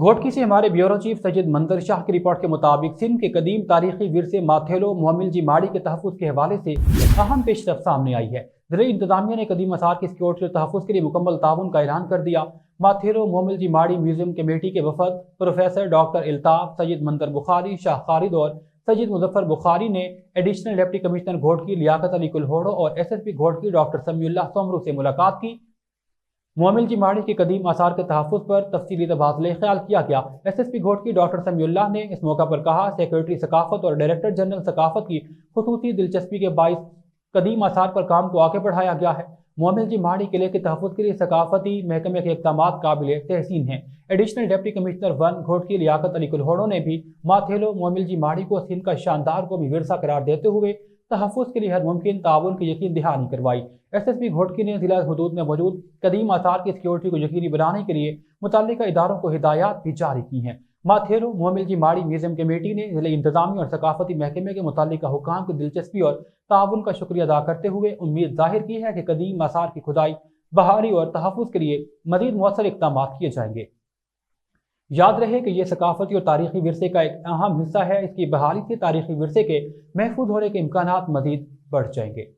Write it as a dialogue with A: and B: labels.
A: گھوٹکی سے ہمارے bureau chief سجد منظر شاہ کی رپورٹ کے مطابق سندھ کے قدیم تاریخی ورثے ماتھیلو محمل جی ماڑی کے تحفظ کے حوالے سے اہم پیش رفت سامنے آئی ہے۔ زرعی انتظامیہ نے قدیم آثار کی سیکورٹی اور تحفظ کے لیے مکمل تعاون کا اعلان کر دیا۔ ماتھیلو محمل جی ماڑی میوزیم کمیٹی کے وفد پروفیسر ڈاکٹر الطاف سید منظر بخاری، شاہ خالد اور سجد مظفر بخاری نے additional deputy commissioner Ghotki, Liaquat Ali Kalhoro اور S S P Ghotki, doctor Samiullah Soomro سے ملاقات کی۔ معمل جی ماڑی کے قدیم آثار کے تحفظ پر تفصیلی تبادلہ خیال کیا گیا۔ ایس ایس پی گھوٹ کی ڈاکٹر سمی اللہ نے اس موقع پر کہا سیکرٹری ثقافت اور ڈائریکٹر جنرل ثقافت کی خصوصی دلچسپی کے باعث قدیم آثار پر کام کو آگے بڑھایا گیا ہے۔ معمل جی ماڑی قلعے کے تحفظ کے لیے ثقافتی محکمے کے اقدامات قابل تحسین ہیں۔ ایڈیشنل ڈپٹی کمشنر ون گھوٹ کی لیاقت علی کلہوڑوں نے بھی ماتھیلو معمل جی ماڑی کو سندھ کا شاندار کو بھی ورثہ قرار دیتے ہوئے تحفظ کے لیے ہر ممکن تعاون کی یقین دہانی کروائی۔ ایس ایس پی گھوٹکی نے ضلع حدود میں موجود قدیم آثار کی سیکیورٹی کو یقینی بنانے کے لیے متعلقہ اداروں کو ہدایات بھی جاری کی ہیں۔ ماتھیرو، مومل جی ماڑی میوزیم کمیٹی نے ضلع انتظامی اور ثقافتی محکمے کے متعلقہ حکام کی دلچسپی اور تعاون کا شکریہ ادا کرتے ہوئے امید ظاہر کی ہے کہ قدیم آثار کی کھدائی، بحالی اور تحفظ کے لیے مزید مؤثر اقدامات کیے جائیں گے۔ یاد رہے کہ یہ ثقافتی اور تاریخی ورثے کا ایک اہم حصہ ہے، اس کی بحالی سے تاریخی ورثے کے محفوظ ہونے کے امکانات مزید بڑھ جائیں گے۔